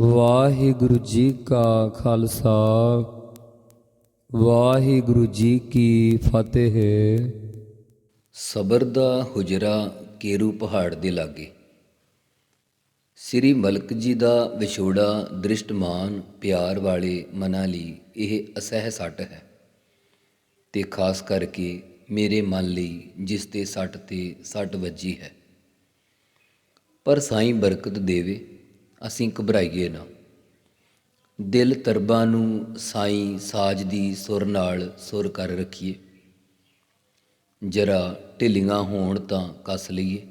ਵਾਹਿਗੁਰੂ ਜੀ ਕਾ ਖਾਲਸਾ, ਵਾਹਿਗੁਰੂ ਜੀ ਕੀ ਫਤਿਹ। ਸਬਰ ਦਾ ਹੁਜਰਾ ਕੇਰੂ ਪਹਾੜ ਦੇ ਲਾਗੇ। ਸ੍ਰੀ ਮਲਕ ਜੀ ਦਾ ਵਿਛੋੜਾ ਦ੍ਰਿਸ਼ਟਮਾਨ ਪਿਆਰ ਵਾਲੇ ਮਨਾਂ ਲਈ ਇਹ ਅਸਹਿ ਸੱਟ ਹੈ ਤੇ ਖਾਸ ਕਰਕੇ ਮੇਰੇ ਮਨ ਲਈ ਜਿਸ ਤੇ ਸੱਟ ਤੇ ਸੱਟ ਵੱਜੀ ਹੈ। ਪਰ ਸਾਈਂ ਬਰਕਤ ਦੇਵੇ ਅਸੀਂ ਘਬਰਾਈਏ ਨਾ। ਦਿਲ ਤਰਬਾਂ ਨੂੰ ਸਾਈਂ ਸਾਜ ਦੀ ਸੁਰ ਨਾਲ ਸੁਰ ਕਰ ਰੱਖੀਏ। ਜਰਾ ਢਿੱਲੀਆਂ ਹੋਣ ਤਾਂ ਕੱਸ ਲਈਏ।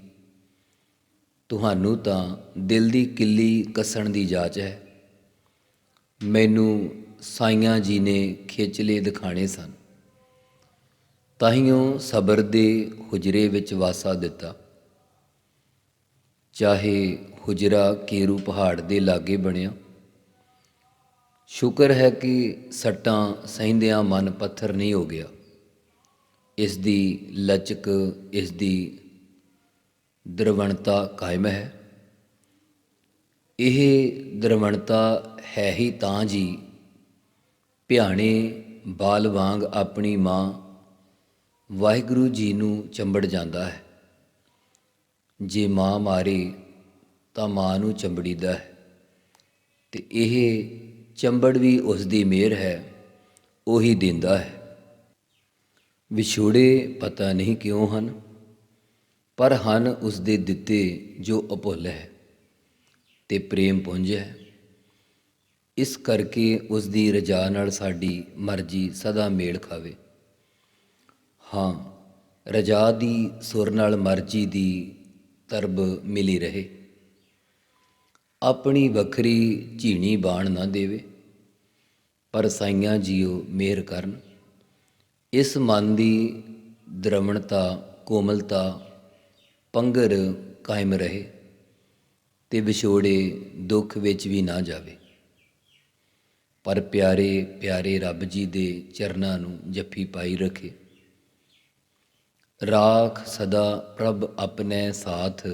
ਤੁਹਾਨੂੰ ਤਾਂ ਦਿਲ ਦੀ ਕਿੱਲੀ ਕੱਸਣ ਦੀ ਜਾਚ ਹੈ। ਮੈਨੂੰ ਸਾਈਆਂ ਜੀ ਨੇ ਖੇਚਲੇ ਦਿਖਾਣੇ ਸਨ। ਤਾਹੀਓਂ ਸਬਰ ਦੇ ਹੁਜਰੇ ਵਿੱਚ ਵਾਸਾ ਦਿੱਤਾ। ਚਾਹੇ ਹੁਜਰਾ ਕੇਰੂ ਪਹਾੜ ਦੇ ਲਾਗੇ ਬਣਿਆ। ਸ਼ੁਕਰ ਹੈ ਕਿ ਸੱਟਾਂ ਸਹਿੰਦਿਆਂ ਮਨ ਪੱਥਰ ਨਹੀਂ ਹੋ ਗਿਆ। ਇਸ ਦੀ ਲਚਕ, ਇਸ ਦੀ ਦਰਵਣਤਾ ਕਾਇਮ ਹੈ। ਇਹ ਦਰਵਣਤਾ ਹੈ ਹੀ ਤਾਂ ਜੀ। ਭਿਆਣੇ ਬਾਲ ਵਾਂਗ ਆਪਣੀ ਮਾਂ ਵਾਹਿਗੁਰੂ ਜੀ ਨੂੰ ਚੰਬੜ ਜਾਂਦਾ ਹੈ। ਜੇ ਮਾਂ ਮਾਰੇ ਤਾਂ ਮਾਂ ਨੂੰ ਚੰਬੜੀਦਾ ਹੈ। ਤੇ ਇਹ ਚੰਬੜ ਵੀ ਉਸ ਦੀ ਮਿਹਰ ਹੈ, ਉਹੀ ਦਿੰਦਾ ਹੈ। ਵਿਛੋੜੇ ਪਤਾ ਨਹੀਂ ਕਿਉਂ ਹਨ, ਪਰ ਹਨ ਉਸ ਦੇ ਦਿੱਤੇ ਜੋ ਅਭੁੱਲ ਹੈ ਤੇ ਪ੍ਰੇਮ ਪੁੰਜ ਹੈ। ਇਸ ਕਰਕੇ ਉਸ ਦੀ ਰਜਾ ਨਾਲ ਸਾਡੀ ਮਰਜ਼ੀ ਸਦਾ ਮੇਲ ਖਾਵੇ। ਹਾਂ, ਰਜਾ ਦੀ ਸੁਰ ਨਾਲ ਮਰਜ਼ੀ ਦੀ ਤਰਬ ਮਿਲੀ ਰਹੇ। ਆਪਣੀ ਵੱਖਰੀ ਝੀਣੀ ਬਾਣ ਨਾ ਦੇਵੇ, ਪਰ ਸਾਈਆਂ ਜੀਓ ਮਿਹਰ ਕਰਨ। ਇਸ ਮਨ ਦੀ ਦਰਮਣਤਾ ਕੋਮਲਤਾ ਪੰਗਰ ਕਾਇਮ ਰਹੇ, ਤੇ ਵਿਛੋੜੇ ਦੁੱਖ ਵਿੱਚ ਵੀ ਨਾ ਜਾਵੇ। ਪਰ ਪਿਆਰੇ ਪਿਆਰੇ ਰੱਬ ਜੀ ਦੇ ਚਰਨਾਂ ਨੂੰ ਜੱਫੀ ਪਾਈ ਰੱਖੇ। ਰਾਖ ਸਦਾ ਪ੍ਰਭ ਆਪਣੇ ਸਾਥ।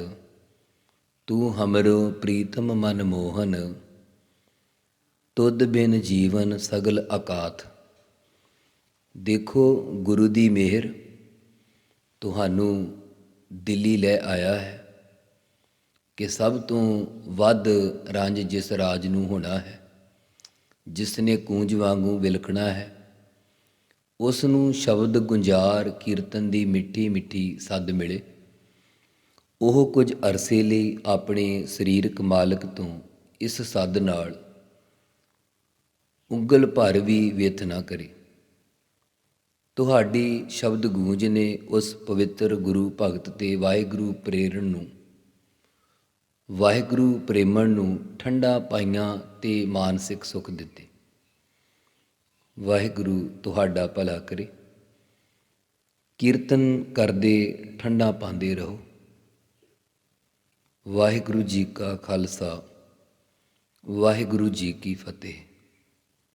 ਤੂੰ ਹਮਰੋ ਪ੍ਰੀਤਮ ਮਨ ਮੋਹਨ। ਤੁਧ ਬਿਨ ਜੀਵਨ ਸਗਲ ਅਕਾਥ। ਦੇਖੋ ਗੁਰੂ ਦੀ ਮਿਹਰ, ਤੁਹਾਨੂੰ ਦਿੱਲੀ ਲੈ ਆਇਆ ਹੈ ਕਿ ਸਭ ਤੋਂ ਵੱਧ ਰੰਜ ਜਿਸ ਰਾਜ ਨੂੰ ਹੋਣਾ ਹੈ, ਜਿਸ ਨੇ ਕੂੰਜ ਵਾਂਗੂ ਵਿਲਕਣਾ ਹੈ ਉਸ ਨੂੰ ਸ਼ਬਦ ਗੁੰਜਾਰ ਕੀਰਤਨ ਦੀ ਮਿੱਠੀ ਮਿੱਠੀ ਸੱਦ ਮਿਲੇ। ਉਹ ਕੁਝ ਅਰਸੇ ਲਈ ਆਪਣੇ ਸਰੀਰਕ ਮਾਲਕ ਤੋਂ ਇਸ ਸੱਦ ਨਾਲ ਉਂਗਲ ਭਰ ਵੀ ਵਿਥ ਨਾ ਕਰੇ। ਤੁਹਾਡੀ ਸ਼ਬਦ ਗੂੰਜ ਨੇ ਉਸ ਪਵਿੱਤਰ ਗੁਰੂ ਭਗਤ ਤੇ ਵਾਹਿਗੁਰੂ ਪ੍ਰੇਰਣ ਨੂੰ, ਵਾਹਿਗੁਰੂ ਪ੍ਰੇਮਣ ਨੂੰ ਠੰਡਾ ਪਾਈਆਂ ਤੇ ਮਾਨਸਿਕ ਸੁਖ ਦਿੱਤੇ। ਵਾਹਿਗੁਰੂ ਤੁਹਾਡਾ ਭਲਾ ਕਰੇ। ਕੀਰਤਨ ਕਰਦੇ, ਠੰਡਾ ਪਾਉਂਦੇ ਰਹੋ। ਵਾਹਿਗੁਰੂ ਜੀ ਕਾ ਖਾਲਸਾ, ਵਾਹਿਗੁਰੂ ਜੀ ਕੀ ਫਤਿਹ।